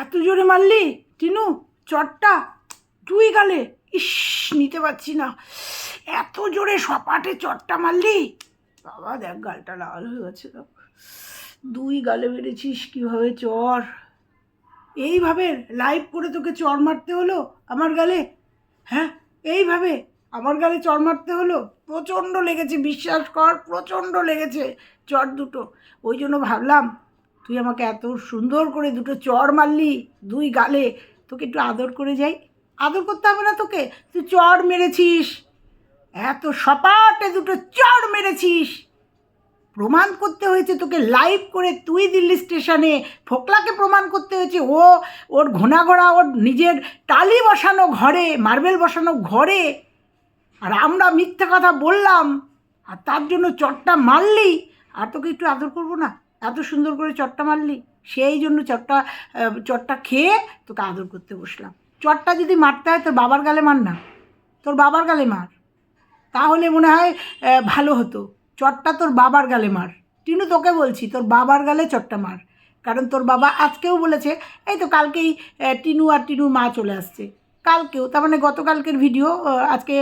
এত জোরে মারলি? টিনু, চটটা তুই গালে। ইস, নিতে পারছি না। এত জোরে সপাটে চটটা মারলি? বাবা, দেখ, গালটা লাল হয়ে গেছে দুই গালে মেরেছিস, কীভাবে চর? এইভাবে লাইভ করে তোকে চর মারতে হলো আমার গালে? হ্যাঁ এইভাবে আমার গালে চর মারতে হলো? প্রচণ্ড লেগেছে, বিশ্বাস কর, প্রচণ্ড লেগেছে চর দুটো। ওই জন্য ভাবলাম তুই আমাকে এত সুন্দর করে দুটো চর মারলি, দুই গালে। তোকে একটু আদর করে যাই। আদর করতে হবে না তোকে। তুই চর মেরেছিস। এত সপাটে দুটো চর মেরেছিস। প্রমাণ করতে হয়েছে তোকে লাইভ করে তুই দিল্লি স্টেশনে। ফোকলাকে প্রমাণ করতে হয়েছে ও, ওর ঘোনা ঘোড়া ওর নিজের টালি বসানো ঘরে, মার্বেল বসানো ঘরে। আর আমরা মিথ্যে কথা বললাম। আর তার জন্য চটটা মারলি। আর তোকে একটু আদর করব না? এত সুন্দর করে চটটা মারলি? সেই জন্য চটটা চটটা খেয়ে তোকে আদর করতে বসলাম। চটটা যদি মারতে হয়, তোর বাবার গালে মার না। তোর বাবার গালে মার। তাহলে মনে হয় ভালো হতো। চটটা তোর বাবার গালে মার। টিনু, তোকে বলছি, তোর বাবার গালে চটটা মার। কারণ তোর বাবা আজকেও বলেছে, এই তো কালকেই টিনু আর টিনুর মা চলে আসছে। কালকেও, তার মানে গতকালকের ভিডিও আজকে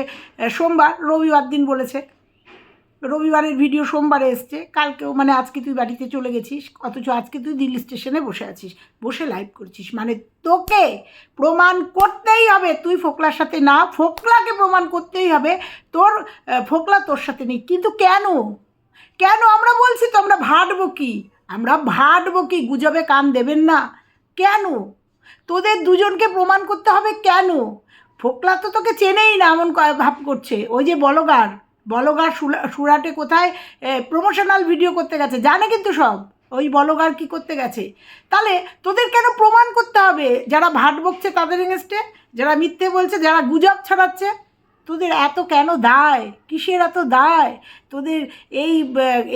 সোমবার, রবিবার দিন বলেছে। রবিবারের ভিডিও সোমবারে এসছে। কালকেও মানে আজকে তুই বাড়িতে চলে গেছিস, অথচ আজকে তুই দিল্লি স্টেশনে বসে আছিস, বসে লাইভ করছিস। মানে তোকে প্রমাণ করতেই হবে। তুই ফোকলার সাথে না, ফোকলাকে প্রমাণ করতেই হবে। তোর ফোকলা তোর সাথে নেই। কিন্তু কেন? কেন আমরা বলছি তো আমরা ভাটবো কি? আমরা ভাটবো কি? গুজবে কান দেবেন না। কেন? তোদের দুজনকে প্রমাণ করতে হবে কেন? ফোকলা তো তোকে চেনেই না, এমন ভাব করছে। ওই যে বলগার। বলগার সুরাটে কোথায়? প্রমোশনাল ভিডিও করতে গেছে। জানে কিন্তু সব? ওই বলগার কি করতে গেছে? তাহলে তোদের কেন প্রমাণ করতে হবে? যারা ভাট বকছে তাদের এগেনস্টে যারা মিথ্যে বলছে, যারা গুজব ছড়াচ্ছে, তোদের এত কেন দায়? কিসের এত দায়? তোদের এই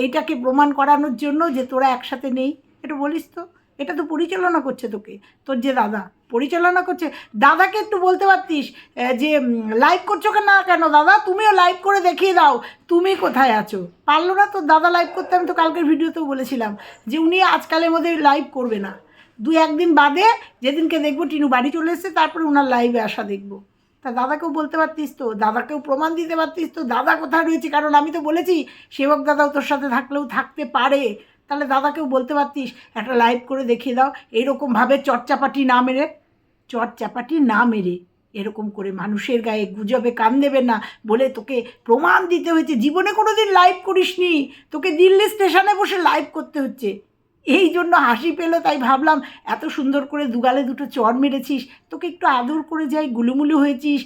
এইটাকে প্রমাণ করানোর জন্য যে তোরা একসাথে নেই। এটা বলিস তো? এটা তো পরিচালনা করছে তোকে, তোর যে দাদা। পরিচালনা করছে। দাদাকে একটু বলতে পারতিস যে লাইভ করছ না কেন? দাদা, তুমিও লাইভ করে দেখিয়ে দাও, তুমি কোথায় আছো? পারল না তো দাদা লাইভ করতে, আমি তো কালকের ভিডিওতেও বলেছিলাম যে উনি আজকালের মধ্যে লাইভ করবে না। দু একদিন বাদে যেদিনকে দেখব টিনু বাড়ি চলে এসছে, তারপরে ওনার লাইভে আসা দেখব। তা দাদাকেও বলতে পারতিস তো, দাদাকেও প্রমাণ দিতে পারতিস তো, দাদা কোথায় রয়েছে? কারণ আমি তো বলেছি, সেবক দাদাও তোর সাথে থাকলেও থাকতে পারে। তাহলে দাদাকেও বলতে পারতিস, একটা লাইভ করে দেখিয়ে দাও এইরকমভাবে চটচাপাটি না মেরে, চটচাপাটি না মেরে, এরকম করে মানুষের গায়ে গুজবে, কান দেবে না, বলে তোকে প্রমাণ দিতে হয়েছে, জীবনে কোনো দিন লাইভ করিসনি, তোকে দিল্লি স্টেশনে বসে লাইভ করতে হচ্ছে। এই জন্য হাসি পেল, তাই ভাবলাম এত সুন্দর করে দুগালে দুটো চর মেরেছিস, তোকে একটু আদর করে যাই, গুলুমুলু হয়েছিস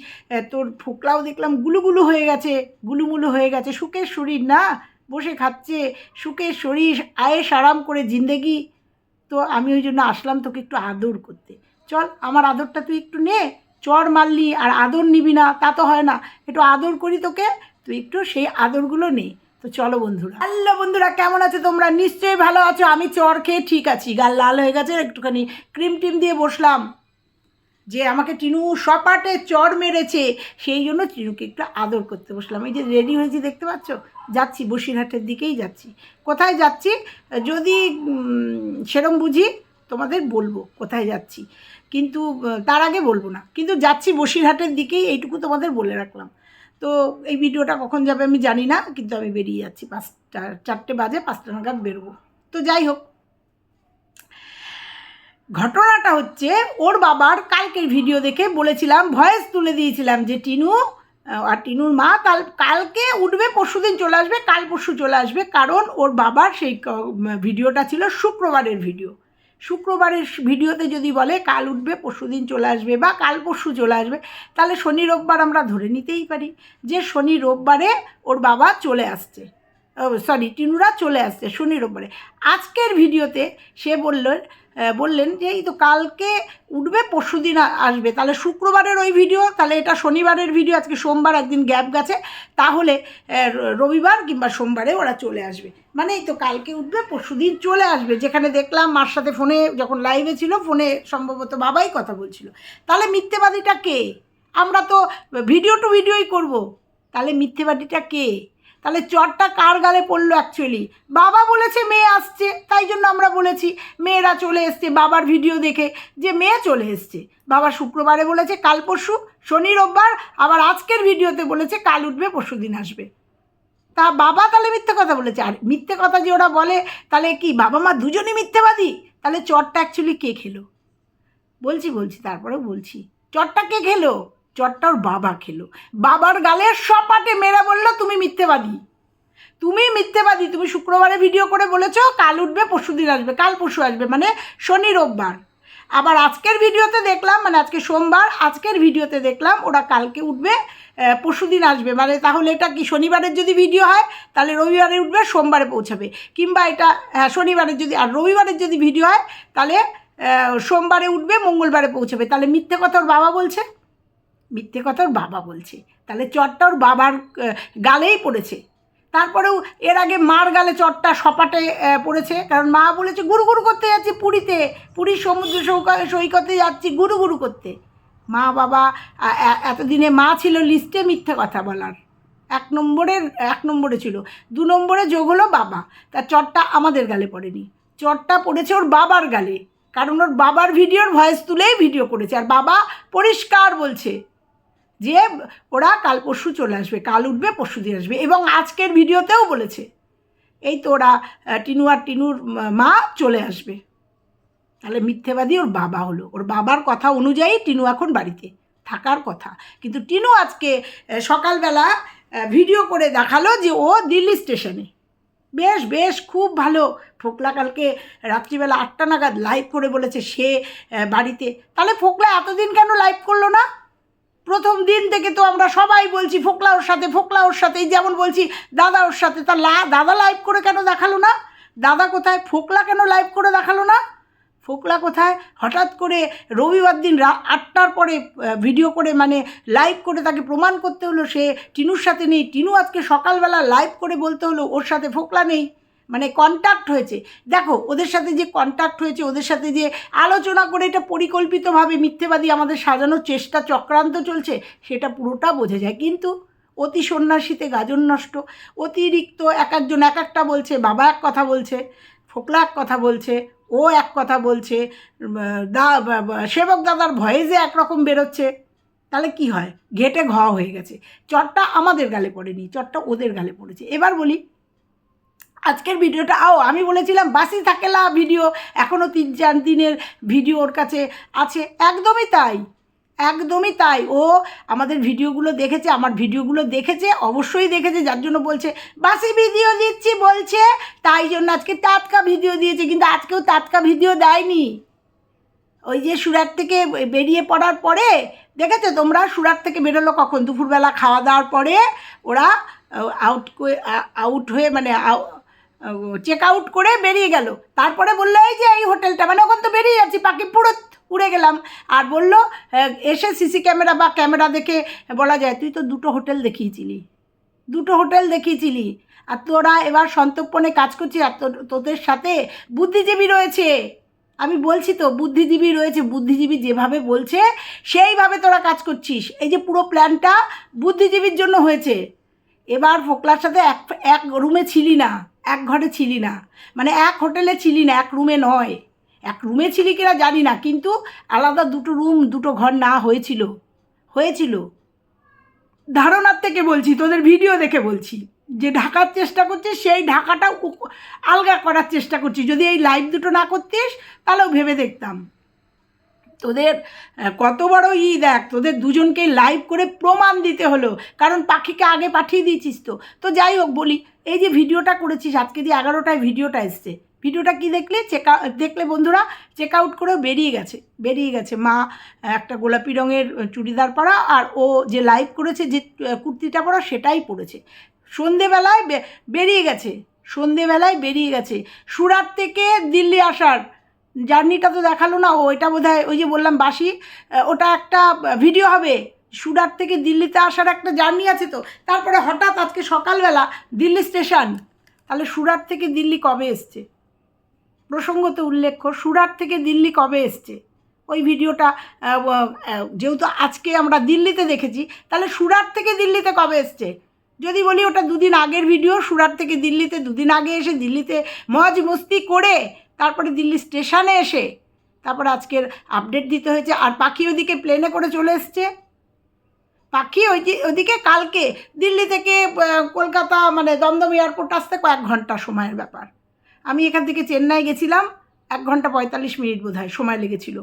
তোর ফোকলাও দেখলাম গুলুগুলু হয়ে গেছে, গুলুমুলু হয়ে গেছে, সুখের শরীর না? বসে খাচ্ছে সুখের শরীর, আয়েস আরাম করে জিন্দেগি। তো আমি ওই জন্য আসলাম তোকে একটু আদর করতে। চল, আমার আদরটা তুই একটু নে। চর মারলি আর আদর নিবি না, তা তো হয় না। একটু আদর করি তোকে, তুই একটু সেই আদরগুলো নে। তো চলো বন্ধুরা। হ্যালো বন্ধুরা, কেমন আছো তোমরা? নিশ্চয়ই ভালো আছো। আমি চর খেয়ে ঠিক আছি। গাল লাল হয়ে গেছে, একটুখানি ক্রিম টিম দিয়ে বসলাম। যে আমাকে টিনু সপাটে চর মেরেছে, সেই জন্য টিনুকে একটু আদর করতে বসলাম। এই যে রেডি হয়েছি, দেখতে পাচ্ছ? যাচ্ছি, বসিরহাটের দিকেই যাচ্ছি। কোথায় যাচ্ছি? যদি সেরম বুঝি তোমাদের বলব কোথায় যাচ্ছি। কিন্তু তার আগে বলব না। কিন্তু যাচ্ছি বসিরহাটের দিকেই, এইটুকু তোমাদের বলে রাখলাম। তো এই ভিডিওটা কখন যাবে আমি জানি না, কিন্তু আমি বেরিয়ে যাচ্ছি পাঁচটা, চারটে বাজে, পাঁচটা নাগাদ বেরোবো। তো যাই হোক। ঘটনাটা হচ্ছে, ওর বাবার কালকের ভিডিও দেখে বলেছিলাম, ভয়েস তুলে দিয়েছিলাম যে, টিনু আর টিনুর মা কাল, কালকে উঠবে, পরশুদিন চলে আসবে, কাল পরশু চলে আসবে। কারণ ওর বাবার সেই ভিডিওটা ছিল শুক্রবারের ভিডিও। শুক্রবারের ভিডিওতে যদি বলে কাল উঠবে, পরশুদিন চলে আসবে বা কাল পরশু চলে আসবে, তাহলে শনি রোববার আমরা ধরে নিতেই পারি যে শনি রোববারে ওর বাবা চলে আসছে। সরি টিনুরা চলে আসছে শনি রোববারে আজকের ভিডিওতে সে বলল বললেন যে, এই তো কালকে উঠবে, পরশু দিন আসবে। তাহলে শুক্রবারের ওই ভিডিও, তাহলে এটা শনিবারের ভিডিও, আজকে সোমবার একদিন গ্যাপ গেছে। তাহলে রবিবার কিংবা সোমবারে ওরা চলে আসবে। মানে এই তো কালকে উঠবে, পরশু দিন চলে আসবে। যেখানে দেখলাম, মার সাথে ফোনে যখন লাইভে ছিল, ফোনে সম্ভবত বাবাই কথা বলছিল। তাহলে মিথ্যেবাদীটা কে? আমরা তো ভিডিও টু ভিডিওই করব। তাহলে মিথ্যেবাদীটা কে? তাহলে চটটা কার গালে পড়ল অ্যাকচুয়ালি বাবা বলেছে মেয়ে আসছে, তাই জন্য আমরা বলেছি, মেয়েরা চলে এসছে, বাবার ভিডিও দেখে, যে মেয়ে চলে এসছে। বাবা শুক্রবারে বলেছে, কাল পরশু, শনি রোববার, আবার আজকের ভিডিওতে বলেছে, কাল উঠবে, পরশু দিন আসবে। তা বাবা তাহলে মিথ্যে কথা বলেছে। আর মিথ্যে কথা যে ওরা বলে, তাহলে কি, বাবা মা দুজনই মিথ্যেবাদী? তাহলে চটটা অ্যাকচুয়ালি কে খেলো? বলছি বলছি তারপরে বলছি। চটটা কে খেলো? চটটা ওর বাবা খেলো। বাবার গালে সপাটে মেরা বলল তুমি মিথ্যেবাদী। তুমি মিথ্যেবাদী তুমি শুক্রবারে ভিডিও করে বলেছ কাল উঠবে পরশু দিন আসবে কাল পরশু আসবে মানে শনি রোববার। আবার আজকের ভিডিওতে দেখলাম মানে আজকে সোমবার আজকের ভিডিওতে দেখলাম ওরা কালকে উঠবে পরশু দিন আসবে। মানে তাহলে এটা কি শনিবারের যদি ভিডিও হয় তাহলে রবিবারে উঠবে সোমবারে পৌঁছাবে। কিংবা এটা হ্যাঁ, শনিবারের যদি আর রবিবারের যদি ভিডিও হয় তাহলে সোমবারে উঠবে মঙ্গলবারে পৌঁছাবে। তাহলে মিথ্যে কথা ওর বাবা বলছে? মিথ্যে কথা ওর বাবা বলছে। তাহলে চটটা ওর বাবার গালেই পড়েছে। তারপরেও এর আগে মার গালে চটটা সপাটে পড়েছে। কারণ মা বলেছে গুরু গুরু করতে যাচ্ছি পুরীতে। পুরীর সমুদ্র সৌকা- সৈকতে যাচ্ছি গুরু গুরু করতে। মা, বাবা এতদিনে মা ছিল লিস্টে মিথ্যে কথা বলার। এক নম্বরের, এক নম্বরে ছিল। দু নম্বরে যোগ হলো বাবা। তার চটটা আমাদের গালে পড়েনি। চটটা পড়েছে ওর বাবার গালে। কারণ ওর বাবার ভিডিওর ভয়েস তুলেই ভিডিও করেছে। আর বাবা পরিষ্কার বলছে। যে ওরা কাল পরশু চলে আসবে, কাল উঠবে, পরশু দিন আসবে এবং আজকের ভিডিওতেও বলেছে। এই তো ওরা টিনু আর টিনুর মা চলে আসবে। তাহলে মিথ্যেবাদী ওর বাবা হলো। ওর বাবার কথা অনুযায়ী টিনু এখন বাড়িতে থাকার কথা। কিন্তু টিনু আজকে সকালবেলা ভিডিও করে দেখাল যে ও দিল্লি স্টেশনে। বেশ বেশ, খুব ভালো। ফোকলা কালকে রাত্রিবেলা আটটা নাগাদ লাইভ করে বলেছে সে বাড়িতে। তাহলে ফোকলা এতদিন কেন লাইভ করল না? প্রথম দিন থেকে তো আমরা সবাই বলছি ফোকলা ওর সাথে ফোকলা ওর সাথে যেমন বলছি দাদা ওর সাথে। তা লা, দাদা লাইভ করে কেন দেখাল না? দাদা কোথায়? ফোকলা কেন লাইভ করে দেখাল না? ফোকলা কোথায়? হঠাৎ করে রবিবার দিন রা, আটটার পরে ভিডিও করে মানে লাইভ করে তাকে প্রমাণ করতে হলো সে। টিনুর সাথে নেই। টিনু আজকে সকালবেলা লাইভ করে বলতে হলো, ওর সাথে ফোকলা নেই। মানে কন্ট্যাক্ট হয়েছে। দেখো, ওদের সাথে যে কন্ট্যাক্ট হয়েছে, ওদের সাথে যে আলোচনা করে এটা পরিকল্পিতভাবে মিথ্যেবাদী আমাদের সাজানোর চেষ্টা চক্রান্ত চলছে, সেটা পুরোটা বোঝা যায়। কিন্তু অতি সন্ন্যাসীতে গাজন নষ্ট, অতিরিক্ত এক একজন এক একটা বলছে, বাবা এক কথা বলছে, ফোকলা এক কথা বলছে, ও এক কথা বলছে দা সেবক দাদার ভয়েসে একরকম বেরোচ্ছে, তাহলে কি হয়? ঘেটে ঘ হয়ে গেছে। চটটা আমাদের গালে পড়েনি চটটা ওদের গালে পড়েছে। এবার বলি আজকের ভিডিওটা, আও, আমি বলেছিলাম বাসি থাকে না ভিডিও এখনও তিন চার দিনের ভিডিও ওর কাছে আছে। একদমই তাই একদমই তাই। ও আমাদের ভিডিওগুলো দেখেছে, আমার ভিডিওগুলো দেখেছে, অবশ্যই দেখেছে, যার জন্য বলছে, বাসি ভিডিও দিচ্ছি, বলছে। তাই জন্য আজকে টাটকা ভিডিও দিয়েছে, কিন্তু আজকেও টাটকা ভিডিও দেয়নি। ওই যে সুরাট থেকে বেরিয়ে পড়ার পরে, দেখেছ তোমরা সুরাট থেকে বেরোলো কখন? দুপুরবেলা খাওয়া দাওয়ার পরে ওরা আউট আউট হয়ে মানে চেক আউট করে বেরিয়ে গেল। তারপরে বলল, এই যে এই হোটেলটা মানে ওখান তো বেরিয়ে যাচ্ছি, পাখি পুরো উড়ে গেলাম। আর বলল এসে সিসি ক্যামেরা বা ক্যামেরা দেখে বলা যায়, তুই তো দুটো হোটেল দেখিয়েছিলি, দুটো হোটেল দেখিয়েছিলি, আর তোরা এবার সন্তর্পণে কাজ করছিস, আর তোর- তোদের সাথে বুদ্ধিজীবী রয়েছে। আমি বলছি তো, বুদ্ধিজীবী রয়েছে, বুদ্ধিজীবী যেভাবে বলছে, সেইভাবে তোরা কাজ করছিস। এই যে পুরো প্ল্যানটা বুদ্ধিজীবীর জন্য হয়েছে। এবার ফোকলার সাথে এক এক রুমে ছিলি না। এক ঘরে ছিলি না। মানে এক হোটেলে ছিলি না, এক রুমে নয়। এক রুমে ছিলি কিনা জানি না, কিন্তু আলাদা দুটো রুম, দুটো ঘর না হয়েছিল। হয়েছিল। ধারণার থেকে বলছি, তোদের ভিডিও দেখে বলছি। যে ঢাকার চেষ্টা করছিস, সেই ঢাকাটা উক- আলগা করার চেষ্টা করছি যদি এই লাইভ দুটো না করতিস, তাহলেও ভেবে দেখতাম। তোদের কত বড় ই দেখ, তোদের দুজনকে লাইভ করে প্রমাণ দিতে হলো। কারণ পাখিকে আগে পাঠিয়ে দিয়েছিস তো। তো যাই হোক, বলি, এই যে ভিডিওটা করেছিস, আজকে যে এগারোটায় ভিডিওটা এসছে, ভিডিওটা কি দেখলে? চেক দেখলে বন্ধুরা চেক আউট করেও বেরিয়ে গেছে বেরিয়ে গেছে। মা, একটা গোলাপি রঙের চুড়িদার পরা, আর ও যে লাইভ করেছে, যে কুর্তিটা পরা, সেটাই পরেছে। সন্ধেবেলায় বেরিয়ে গেছে, সন্ধেবেলায় বেরিয়ে গেছে। সুরাট থেকে দিল্লি আসার জার্নিটা তো দেখাল না, ও এটা বোধ ওই যে বললাম বাসি ওটা একটা ভিডিও হবে। সুরাট থেকে দিল্লিতে আসার একটা জার্নি আছে তো। তারপরে হঠাৎ আজকে সকালবেলা দিল্লি স্টেশন। তাহলে সুরাট থেকে দিল্লি কবে এসছে? প্রসঙ্গত উল্লেখ্য সুরাট থেকে দিল্লি কবে এসছে? ওই ভিডিওটা যেহেতু আজকে আমরা দিল্লিতে দেখেছি, তাহলে সুরাট থেকে দিল্লিতে কবে এসছে? যদি বলি ওটা দুদিন আগের ভিডিও সুরাট থেকে দিল্লিতে দুদিন আগে এসে দিল্লিতে মজ মস্তি করে তারপরে দিল্লি স্টেশনে এসে তারপরে আজকের আপডেট দিতে হয়েছে। আর পাখি ওদিকে প্লেনে করে চলে এসছে। পাখি ওই ওদিকে কালকে দিল্লি থেকে কলকাতা মানে দমদম এয়ারপোর্ট আসতে কয়েক ঘণ্টা সময়ের ব্যাপার। আমি এখান থেকে চেন্নাই গেছিলাম। এক ঘণ্টা পঁয়তাল্লিশ মিনিট বোধ হয় সময় লেগেছিল।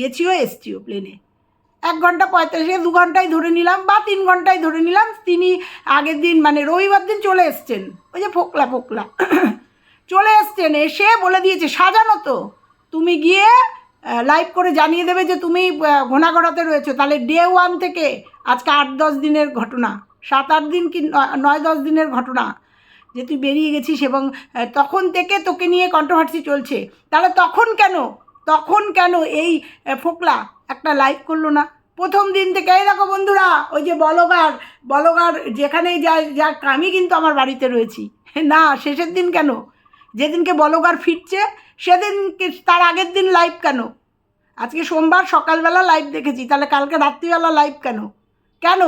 গেছিও এসছিও প্লেনে এক ঘণ্টা পঁয়তাল্লিশ দু ঘন্টায় ধরে নিলাম বা তিন ঘন্টায় ধরে নিলাম। তিনি আগের দিন মানে রবিবার দিন চলে এসছেন। ওই যে ফোকলা ফোকলা। চলে এসছেন এসে বলে দিয়েছে সাজানো তো। তুমি গিয়ে লাইভ করে জানিয়ে দেবে যে তুমি আহ, ঘোনাগড়াতে রয়েছো। তাহলে ডে ওয়ান থেকে আজকে আট দশ দিনের ঘটনা সাত আট দিন কি নয়- দশ দিনের ঘটনা যে তুই বেরিয়ে গেছিস এবং তখন থেকে তোকে নিয়ে কন্ট্রোভার্সি চলছে। তাহলে তখন কেন? তখন কেন এই ফোকলা একটা লাইভ করল না? প্রথম দিন থেকে এই দেখো বন্ধুরা ওই যে বলগার বলগার যেখানেই যা যা আমি কিন্তু আমার বাড়িতে রয়েছি। না শেষের দিন কেন? যেদিনকে বলগার ফিরছে, সেদিনকে তার আগের দিন লাইভ কেন? আজকে সোমবার সকালবেলা লাইভ দেখেছি, তাহলে কালকে রাত্রিবেলা লাইভ কেন? কেন?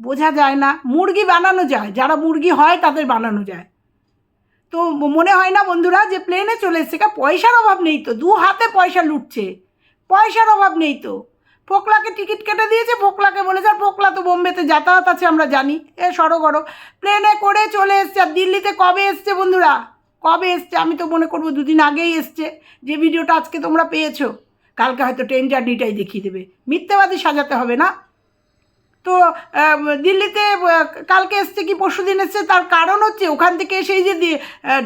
বোঝা যায় না। মুরগি বানানো যায়, যারা মুরগি হয় তাদের বানানো যায়। তো মনে হয় না বন্ধুরা যে প্লেনে চলে এসছে, কা পয়সার অভাব নেই তো? দু হাতে পয়সা লুটছে। পয়সার অভাব নেই তো? ফোকলাকে টিকিট কেটে দিয়েছে, ফোকলাকে বলেছে, আর ফোকলা তো বোম্বেতে যাতায়াত আছে, আমরা জানি। এ সড়ো গড়ো প্লেনে করে চলে এসছে, আর দিল্লিতে কবে এসছে বন্ধুরা? কবে এসছে? আমি তো মনে করব দুদিন আগেই এসছে। যে ভিডিওটা আজকে তোমরা পেয়েছ, কালকে হয়তো ট্রেন জার্নিটাই দেখিয়ে দেবে। মিথ্যেবাদী সাজাতে হবে না। তো দিল্লিতে কালকে এসছে কি পরশু দিন এসছে? তার কারণ হচ্ছে ওখান থেকে এসেই যে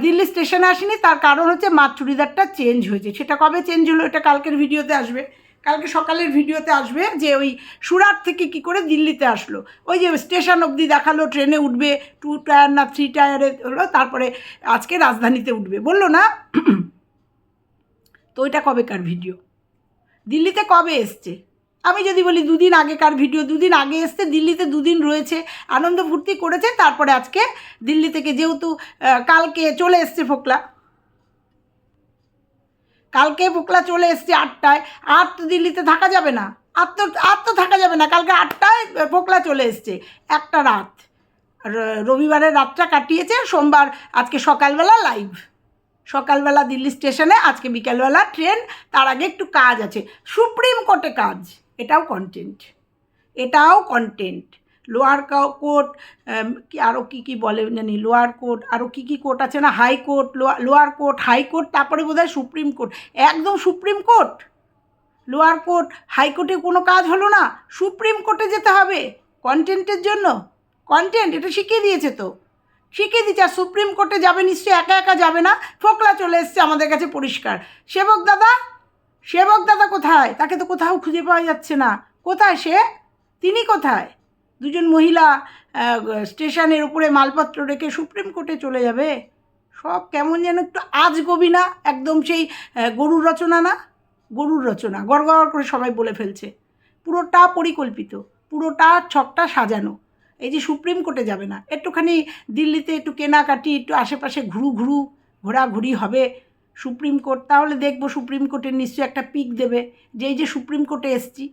দিল্লি স্টেশনে আসেনি, তার কারণ হচ্ছে মাছ চুড়িদারটা চেঞ্জ হয়েছে। সেটা কবে চেঞ্জ হলো? এটা কালকের ভিডিওতে আসবে। কালকে সকালের ভিডিওতে আসবে যে ওই সুরাট থেকে কি করে দিল্লিতে আসলো। ওই যে স্টেশন অবধি দেখাল, ট্রেনে উঠবে টু টায়ার না থ্রি টায়ারে হলো, তারপরে আজকে রাজধানীতে উঠবে। বলল না, তো ওইটা কবেকার ভিডিও? দিল্লিতে কবে এসছে? আমি যদি বলি দুদিন আগেকার ভিডিও? দুদিন আগে এসছে, দিল্লিতে দুদিন রয়েছে, আনন্দ ফুর্তি করেছে, তারপরে আজকে দিল্লি থেকে যেহেতু কালকে চলে এসছে ফোকলা। কালকে ফোকলা চলে এসছে আটটায়, আর তো দিল্লিতে থাকা যাবে না। আর তো আর তো থাকা যাবে না, কালকে আটটায় ফোকলা চলে এসছে, একটা রাত। রবিবারের রাতটা কাটিয়েছে, সোমবার আজকে সকালবেলা লাইভ সকালবেলা দিল্লি স্টেশনে, আজকে বিকালবেলা ট্রেন, তার আগে একটু কাজ আছে। সুপ্রিম কোর্টে কাজ, এটাও কন্টেন্ট এটাও কন্টেন্ট লোয়ার কোর্ট কি আরও কী কী বলে জানি, লোয়ার কোর্ট আরও কী কী কোর্ট আছে না, high court lower court, high court, তারপরে বোধহয় সুপ্রিম কোর্ট। একদম সুপ্রিম কোর্ট। লোয়ার কোর্ট হাইকোর্টে কোনো কাজ হলো না, সুপ্রিম কোর্টে যেতে হবে, কন্টেন্টের জন্য। কন্টেন্ট, এটা শিখিয়ে দিয়েছে তো। শিখিয়ে দিচ্ছে আর সুপ্রিম কোর্টে যাবে নিশ্চয়ই, একা একা যাবে না, ফোকলা চলে এসছে আমাদের কাছে পরিষ্কার। সেবক দাদা? সেবক দাদা কোথায়? তাকে তো কোথাও খুঁজে পাওয়া যাচ্ছে না। কোথায় সে? তিনি কোথায়? দুজন মহিলা স্টেশনের উপরে মালপত্র রেখে সুপ্রিম কোর্টে চলে যাবে? সব কেমন যেন একটু আজ গবি না? একদম সেই গরুর রচনা না? গরুর রচনা গড় গড় করে সবাই বলে ফেলছে। পুরোটা পরিকল্পিত, পুরোটা ছকটা সাজানো। এই যে সুপ্রিম কোর্টে যাবে না, একটুখানি দিল্লিতে একটু কেনাকাটি, একটু আশেপাশে ঘুরু ঘুরু, ঘোরাঘুরি হবে। সুপ্রিম কোর্ট, তাহলে দেখব সুপ্রিম কোর্টের নিশ্চয়ই একটা পিক দেবে। যে এই যে সুপ্রিম কোর্টে এসছি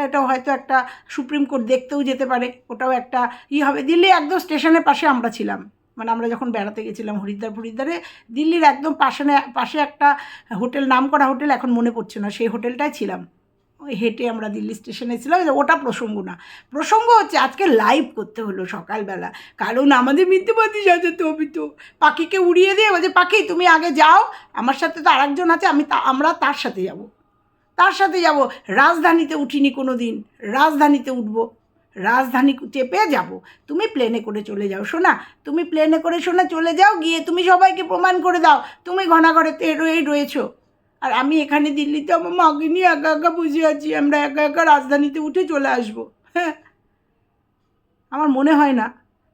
তা এটাও হয়তো একটা সুপ্রিম কোর্ট দেখতেও যেতে পারে, ওটাও একটা ই হবে। দিল্লি একদম স্টেশনের পাশে আমরা ছিলাম। মানে আমরা যখন বেড়াতে গেছিলাম হরিদ্বার ফরিদ্বারে, দিল্লির একদম পাশে পাশে একটা হোটেল, নাম করা হোটেল এখন মনে পড়ছে না, সেই হোটেলটায় ছিলাম। ওই হেঁটে আমরা দিল্লি স্টেশনে ছিলাম ওটা প্রসঙ্গ না। প্রসঙ্গ হচ্ছে আজকে লাইভ করতে হলো সকালবেলা। কারণ আমাদের মিথ্যেবাদী সাজাতে হবে তো পাখিকে উড়িয়ে দিয়ে বলছে, পাখি, তুমি আগে যাও, আমার সাথে তো আরেকজন আছে, আমি তা, আমরা তার সাথে যাব। তার সাথে যাব। রাজধানীতে উঠিনি কোনো দিন রাজধানীতে উঠব। রাজধানী চেপে যাব। তুমি প্লেনে করে চলে যাও শোনা তুমি প্লেনে করে শোনা চলে যাও, গিয়ে তুমি সবাইকে প্রমাণ করে দাও। তুমি ঘনাঘরেতে রয়েই রয়েছো। আর আমি এখানে দিল্লিতে আমার মাকে নিয়ে একা একা বুঝে আছি। আমরা একা একা রাজধানীতে উঠে চলে আসব। হ্যাঁ। আমার মনে হয় না।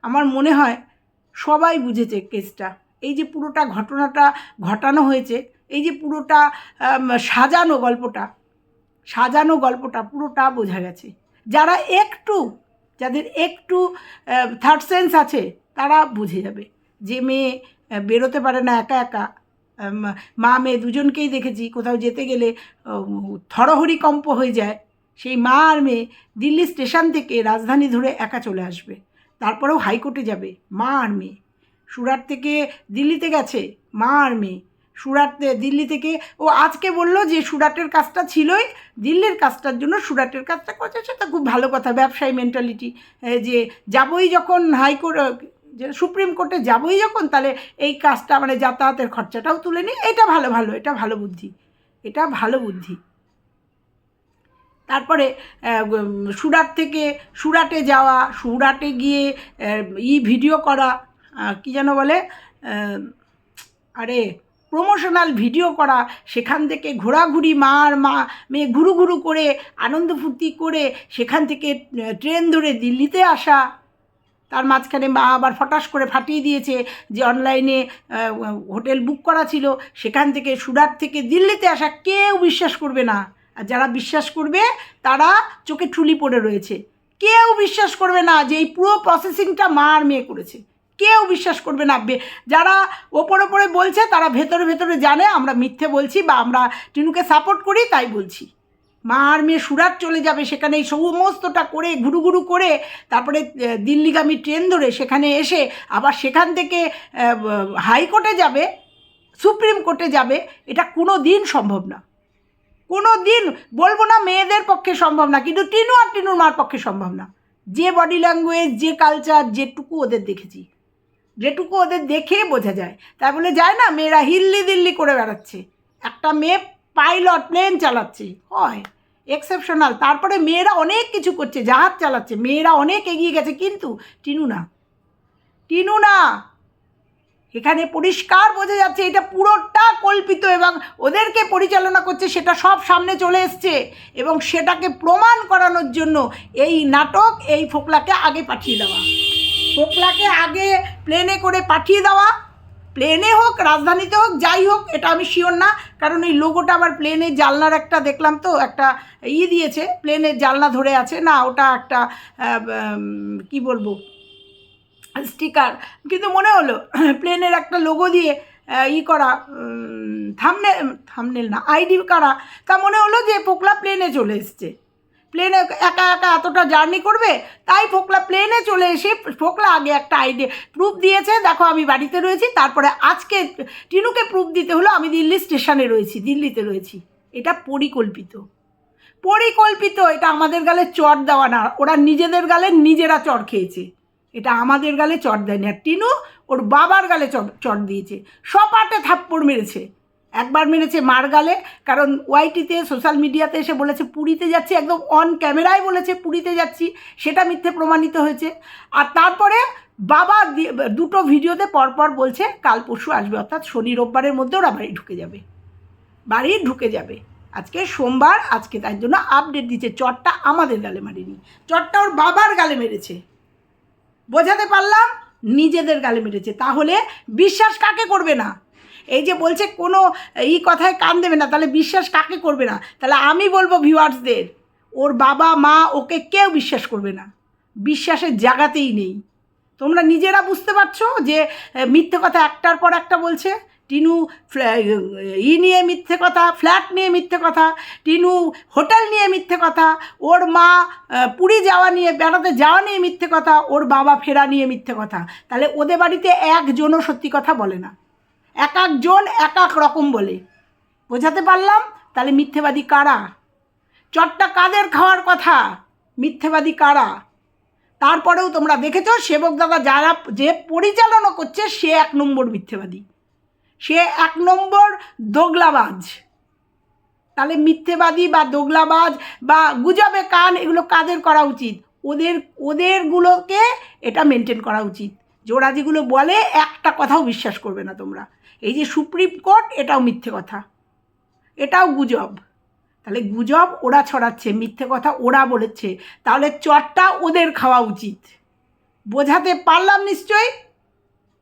আমার মনে হয় সবাই বুঝেছে কেসটা। এই যে পুরোটা ঘটনাটা ঘটানো হয়েছে এই যে পুরোটা সাজানো গল্পটা সাজানো গল্পটা পুরোটা বোঝা গেছে। যারা একটু, যাদের একটু থার্ড সেন্স আছে, তারা বুঝে যাবে। যে মেয়ে বেরোতে পারে না একা একা মা মেয়ে দুজনকেই দেখেছি, কোথাও যেতে গেলে থরহরি কম্প হয়ে যায়। সেই মা আর মেয়ে দিল্লি স্টেশন থেকে রাজধানী ধরে একা চলে আসবে। তারপরেও হাইকোর্টে যাবে মা আর মেয়ে। সুরাট থেকে দিল্লিতে গেছে মা আর মেয়ে। সুরাট, দিল্লি থেকে। ও আজকে বলল যে সুরাটের কাজটা ছিলই, দিল্লির কাজটার জন্য সুরাটের কাজটা করছে। সেটা খুব ভালো কথা, ব্যবসায়ী মেন্টালিটি যে যাবই যখন হাইকোর্ট যে সুপ্রিম কোর্টে যাবই যখন, তাহলে এই কাজটা মানে যাতায়াতের খরচাটাও তুলে নিই এটা ভালো ভালো, এটা ভালো বুদ্ধি, এটা ভালো বুদ্ধি। তারপরে সুরাট থেকে সুরাটে যাওয়া, সুরাটে গিয়ে ই ভিডিও করা কি যেন বলে আরে প্রমোশনাল ভিডিও করা, সেখান থেকে ঘোরাঘুরি মা আর মা, মেয়ে ঘুরু ঘুরু করে, আনন্দ ফুর্তি করে, সেখান থেকে ট্রেন ধরে দিল্লিতে আসা। তার মাঝখানে মা আবার ফটাস করে ফাটিয়ে দিয়েছে যে অনলাইনে হোটেল বুক করা ছিল, সেখান থেকে সুরাট থেকে দিল্লিতে আসা কেউ বিশ্বাস করবে না। আর যারা বিশ্বাস করবে, তারা চোখে ঠুলি পড়ে রয়েছে। কেউ বিশ্বাস করবে না যে এই পুরো প্রসেসিংটা মা আর মেয়ে করেছে। কেউ বিশ্বাস করবে না। যারা ওপর ওপরে বলছে, তারা ভেতরে ভেতরে জানে, আমরা মিথ্যে বলছি বা আমরা টিনুকে সাপোর্ট করি, তাই বলছি। মা আর মেয়ে সুরাট চলে যাবে সেখানে এই সমস্তটা করে ঘুরু ঘুরু করে, তারপরে দিল্লিগামী ট্রেন ধরে সেখানে এসে আবার সেখান থেকে হাইকোর্টে যাবে, সুপ্রিম কোর্টে যাবে, এটা কোনো দিন সম্ভব না। কোনো দিন বলব না মেয়েদের পক্ষে সম্ভব না, কিন্তু টিনু আর টিনুর মার পক্ষে সম্ভব না। যে বডি ল্যাঙ্গুয়েজ যে কালচার যেটুকু ওদের দেখেছি। যেটুকু ওদের দেখে বোঝা যায়। তাই বলে, যায় না, মেয়েরা হিল্লি দিল্লি করে বেড়াচ্ছে। একটা মেয়ে পাইলট প্লেন চালাচ্ছে। হয়, এক্সেপশনাল। তারপরে মেয়েরা অনেক কিছু করছে, জাহাজ চালাচ্ছে। মেয়েরা অনেক এগিয়ে গেছে, কিন্তু টিনু না। টিনু না। এখানে পরিষ্কার বোঝা যাচ্ছে, এটা পুরোটা কল্পিত এবং ওদেরকে পরিচালনা করছে, সেটা সব সামনে চলে এসছে এবং সেটাকে প্রমাণ করানোর জন্য এই নাটক এই ফোকলাকে আগে পাঠিয়ে দেওয়া। ফোকলাকে আগে প্লেনে করে পাঠিয়ে দেওয়া। প্লেনে হোক, রাজধানীতে হোক, যাই হোক, এটা আমি শিওর না। কারণ এই লোগোটা আবার প্লেনের জানলার একটা দেখলাম তো, একটা ই দিয়েছে। প্লেনের জানলা ধরে আছে। না, ওটা একটা কি বলব? স্টিকার কিন্তু মনে হলো প্লেনের একটা লোগো দিয়ে ই করা থামনে থামনেল না আইডি করা। তা মনে হলো যে, পোকলা প্লেনে চলে এসছে। প্লেনে একা একা এতটা জার্নি করবে? তাই ফোকলা প্লেনে চলে এসে ফোকলা আগে একটা আইডিয়া প্রুফ দিয়েছে, দেখো আমি বাড়িতে রয়েছি, তারপরে আজকে টিনুকে প্রুফ দিতে হলো, আমি দিল্লি স্টেশনে রয়েছি, দিল্লিতে রয়েছি। এটা পরিকল্পিত। পরিকল্পিত, এটা আমাদের গালে চট দেওয়া না, ওরা নিজেদের গালে নিজেরা চট খেয়েছে। এটা আমাদের গালে চট দেয়নি। আর টিনু ওর বাবার গালে চট চট দিয়েছে। সপাটে থাপ্পড় মেরেছে। একবার মেরেছে মার গালে, কারণ ওয়াইটিতে সোশ্যাল মিডিয়াতে এসে বলেছে, পুরীতে যাচ্ছি। একদম অন ক্যামেরায় বলেছে, পুরীতে যাচ্ছি। সেটা মিথ্যে প্রমাণিত হয়েছে। আর তারপরে বাবা দুটো ভিডিওতে পরপর বলছে, কাল পরশু আসবে। অর্থাৎ শনি রোববারের মধ্যে ওরা বাড়ি ঢুকে যাবে। বাড়ি ঢুকে যাবে। আজকে সোমবার, আজকে তার জন্য আপডেট দিচ্ছে চটটা আমাদের গালে মারিনি। চটটা ওর বাবার গালে মেরেছে। বোঝাতে পারলাম? নিজেদের গালে মেরেছে। তাহলে বিশ্বাস কাকে করবে না? এই যে বলছে কোনো এই কথায় কান দেবে না, তাহলে বিশ্বাস কাকে করবে না? তাহলে আমি বলব ভিউয়ার্সদের ওর বাবা, মা ওকে কেউ বিশ্বাস করবে না। বিশ্বাসের জায়গাতেই নেই। তোমরা নিজেরা বুঝতে পারছ যে মিথ্যে কথা একটার পর একটা বলছে? টিনু ই নিয়ে মিথ্যে কথা, ফ্ল্যাট নিয়ে মিথ্যে কথা, টিনু হোটেল নিয়ে মিথ্যে কথা, ওর মা পুরী যাওয়া নিয়ে, বেড়াতে যাওয়া নিয়ে মিথ্যে কথা, ওর বাবা ফেরা নিয়ে মিথ্যে কথা। তাহলে ওদের বাড়িতে একজনও সত্যি কথা বলে না। এক একজন এক এক রকম বলে। বোঝাতে পারলাম? তাহলে মিথ্যেবাদী কারা? চটটা কাদের খাওয়ার কথা? মিথ্যেবাদী কারা? তারপরেও তোমরা দেখেছ, সেবক দাদা যারা যে পরিচালনা করছে, সে এক নম্বর মিথ্যেবাদী। সে এক নম্বর দোগলাবাজ তাহলে মিথ্যেবাদী বা দোগলাবাজ বা গুজবে কান, এগুলো কাদের করা উচিত? ওদের, ওদেরগুলোকে এটা মেনটেন করা উচিত। যে যেগুলো বলে, একটা কথাও বিশ্বাস করবে না তোমরা। এই যে সুপ্রিম কোর্ট, এটাও মিথ্যে কথা। এটাও গুজব। তাহলে গুজব ওরা ছড়াচ্ছে, মিথ্যে কথা ওরা বলেছে। তাহলে চটটা ওদের খাওয়া উচিত। বোঝাতে পারলাম নিশ্চয়ই?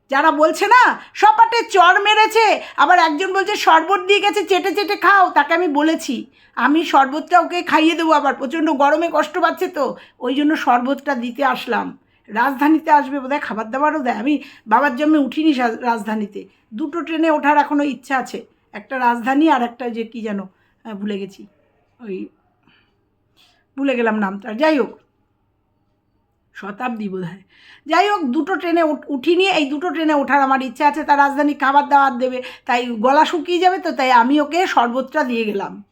যারা বলছে না, সপাটে চর মেরেছে, আবার একজন বলছে শরবত দিয়ে গেছে, চেটে চেটে খাও, তাকে আমি বলেছি। আমি শরবতটা ওকে খাইয়ে দেবো আবার, প্রচণ্ড গরমে কষ্ট পাচ্ছে তো, ওই জন্য শরবতটা দিতে আসলাম। রাজধানীতে আসবে বোধহয় খাবার দাবারও দেয়। আমি বাবার জন্মে উঠিনি রাজধানীতে। দুটো ট্রেনে ওঠার এখনও ইচ্ছা আছে। একটা রাজধানী আর একটা যে কী যেন ভুলে গেছি। ওই ভুলে গেলাম নামটা। যাই হোক, শতাব্দী বোধ হয় যাই হোক, দুটো ট্রেনে উঠ- উঠিনি। এই দুটো ট্রেনে ওঠার আমার ইচ্ছা আছে। তার রাজধানী খাবার দাবার দেবে। তাই গলা শুকিয়ে যাবে তো, তাই আমি ওকে শরবতটা দিয়ে গেলাম।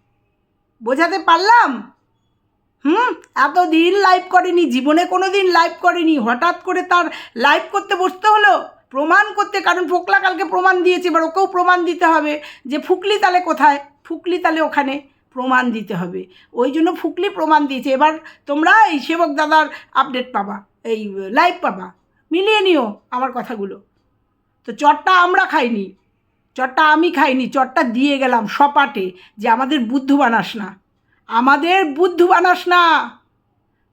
বোঝাতে পারলাম? হুম এত দিন লাইভ করেনি, জীবনে কোনো দিন লাইভ করেনি, হঠাৎ করে তার লাইভ করতে বসতে হলো, প্রমাণ করতে, কারণ ফোকলা কালকে প্রমাণ দিয়েছে, এবার ওকেও প্রমাণ দিতে হবে, যে ফুকলি তালে কোথায়? ফুকলি তালে ওখানে প্রমাণ দিতে হবে, ওই জন্য ফুকলি প্রমাণ দিয়েছে, এবার তোমরা এই সেবক দাদার আপডেট পাবা, এই লাইভ পাবা, মিলিয়ে নিও আমার কথাগুলো। তো চটটা আমরা খাইনি, চটটা আমি খাইনি, চটটা দিয়ে গেলাম সপাটে, যে আমাদের বুদ্ধ বানাস না। আমাদের বুদ্ধু বানাস না।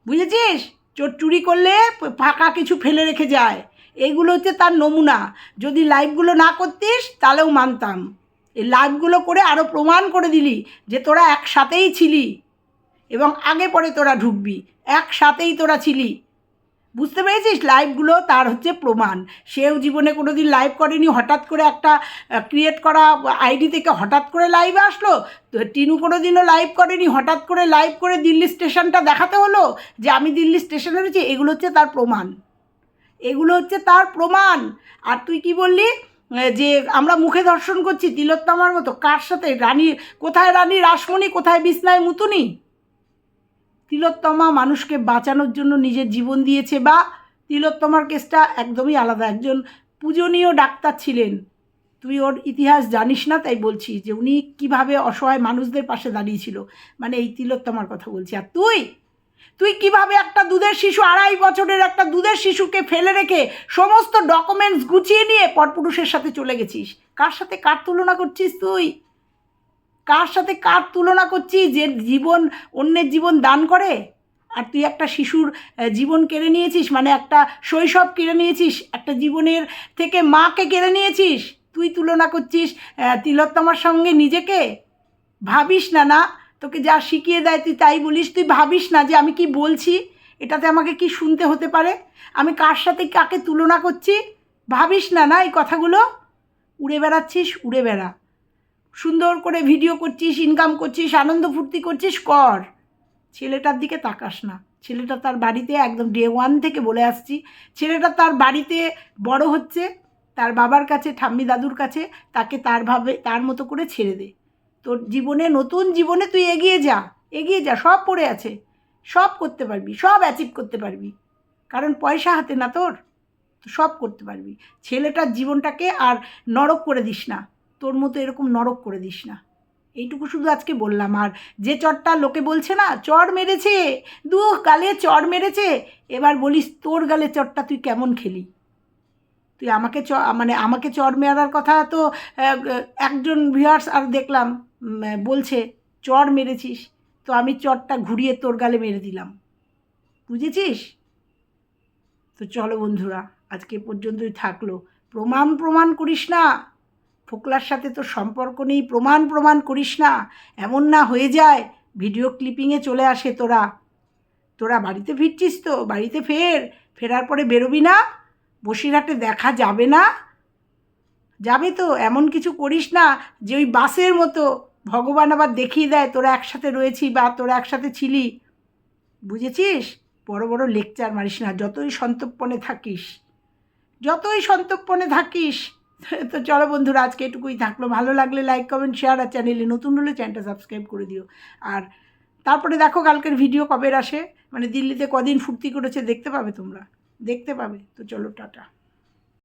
বুঝেছিস? চোর চুরি করলে ফাঁকা কিছু ফেলে রেখে যায়। এইগুলো হচ্ছে তার নমুনা। যদি লাইভগুলো না করতিস, তাহলেও মানতাম। এই লাইভগুলো করে আরও প্রমাণ করে দিলি যে তোরা একসাথেই ছিলি। এবং আগে পরে তোরা ঢুকবি। একসাথেই তোরা ছিলি। বুঝতে পেরেছিস? লাইভগুলো তার হচ্ছে প্রমাণ। সেও জীবনে কোনো দিন লাইভ করেনি, হঠাৎ করে একটা ক্রিয়েট করা আইডি থেকে হঠাৎ করে লাইভে আসলো। তো টিনু কোনো দিনও লাইভ করেনি, হঠাৎ করে লাইভ করে দিল্লি স্টেশনটা দেখাতে হলো যে আমি দিল্লি স্টেশনে রয়েছি, এগুলো হচ্ছে তার প্রমাণ। এগুলো হচ্ছে তার প্রমাণ। আর তুই কি বললি? যে আমরা মুখে দর্শন করছি তিলোত্তমার মতো, কার সাথে? রানী, কোথায় রানী রাসমণি, কোথায় বিছনায় মুতুনি? তিলোত্তমা মানুষকে বাঁচানোর জন্য নিজের জীবন দিয়েছে বা তিলোত্তমার কেসটা একদমই আলাদা। একজন পূজনীয় ডাক্তার ছিলেন। তুই ওর ইতিহাস জানিস না? তাই বলছি যে উনি কীভাবে অসহায় মানুষদের পাশে দাঁড়িয়েছিল। মানে এই তিলোত্তমার কথা বলছি। আর তুই? তুই কীভাবে একটা দুধের শিশু, আড়াই বছরের একটা দুধের শিশুকে ফেলে রেখে সমস্ত ডকুমেন্টস গুছিয়ে নিয়ে পরপুরুষের সাথে চলে গেছিস? কার সাথে কার তুলনা করছিস তুই? কার সাথে কার তুলনা করছিস যে জীবন অন্যের জীবন দান করে? আর তুই একটা শিশুর জীবন কেড়ে নিয়েছিস? মানে একটা শৈশব কেড়ে নিয়েছিস? একটা জীবনের থেকে মাকে কেড়ে নিয়েছিস? তুই তুলনা করছিস তিলোত্তমার সঙ্গে নিজেকে? ভাবিস না না? তোকে যা শিখিয়ে দেয় তুই তাই বলিস। তুই ভাবিস না যে আমি কি বলছি? এটাতে আমাকে কি শুনতে হতে পারে? আমি কার সাথে কাকে তুলনা করছি? ভাবিস না না এই কথাগুলো? উড়ে বেড়াচ্ছিস, উড়ে বেড়া। সুন্দর করে ভিডিও করছিস ইনকাম করছিস, আনন্দ ফুর্তি করছিস, কর। ছেলেটার দিকে তাকাস না। ছেলেটা তার বাড়িতে একদম ডে ওয়ান থেকে বলে আসছি। ছেলেটা তার বাড়িতে বড় হচ্ছে, তার বাবার কাছে, ঠাম্মি দাদুর কাছে, তাকে তার ভাবে, তার মতো করে ছেড়ে দে। তোর জীবনে, নতুন জীবনে তুই এগিয়ে যা এগিয়ে যা, সব পড়ে আছে। সব করতে পারবি, সব অ্যাচিভ করতে পারবি। কারণ পয়সা হাতে না তোর সব করতে পারবি। ছেলেটার জীবনটাকে আর নরক করে দিস না। তোর মতো এরকম নরক করে দিস না। এইটুকু শুধু আজকে বললাম। আর যে চরটা লোকে বলছে না, চর মেরেছে দু গালে চর মেরেছে, এবার বলিস তোর গালে চরটা তুই কেমন খেলি? তুই আমাকে চ মানে আমাকে চর মেরার কথা তো একজন ভিউয়ার্স আর দেখলাম বলছে, চর মেরেছিস, তো আমি চরটা ঘুরিয়ে তোর গালে মেরে দিলাম। বুঝেছিস? তো চলো বন্ধুরা, আজকে পর্যন্তই থাকল। প্রমাণ প্রমাণ করিস না ফোকলার সাথে তো সম্পর্ক নেই, প্রমাণ প্রমাণ করিস না, এমন না হয়ে যায়। ভিডিও ক্লিপিংয়ে চলে আসে তোরা। তোরা বাড়িতে ফিরছিস তো, বাড়িতে ফের, ফেরার পরে বেরোবি না? বসিরহাটে দেখা যাবে না? যাবে তো, এমন কিছু করিস না যে ওই বাসের মতো ভগবান আবার দেখিয়ে দেয় তোরা একসাথে রয়েছি বা তোরা একসাথে ছিলি। বুঝেছিস? বড় বড় লেকচার মারিস না, যতই সন্তর্পণে থাকিস, যতই সন্তর্পণে থাকিস তো চলো বন্ধুরা, আজকে এটুকুই থাকল। ভালো লাগলে লাইক কমেন্ট শেয়ার আর চ্যানেলে নতুন হলে চ্যানেলটা সাবস্ক্রাইব করে দিও। আর তারপরে দেখো কালকের ভিডিও কবে আসে? মানে দিল্লিতে কদিন ফুর্তি করেছে দেখতে পাবে তোমরা। দেখতে পাবে। তো চলো, টাটা।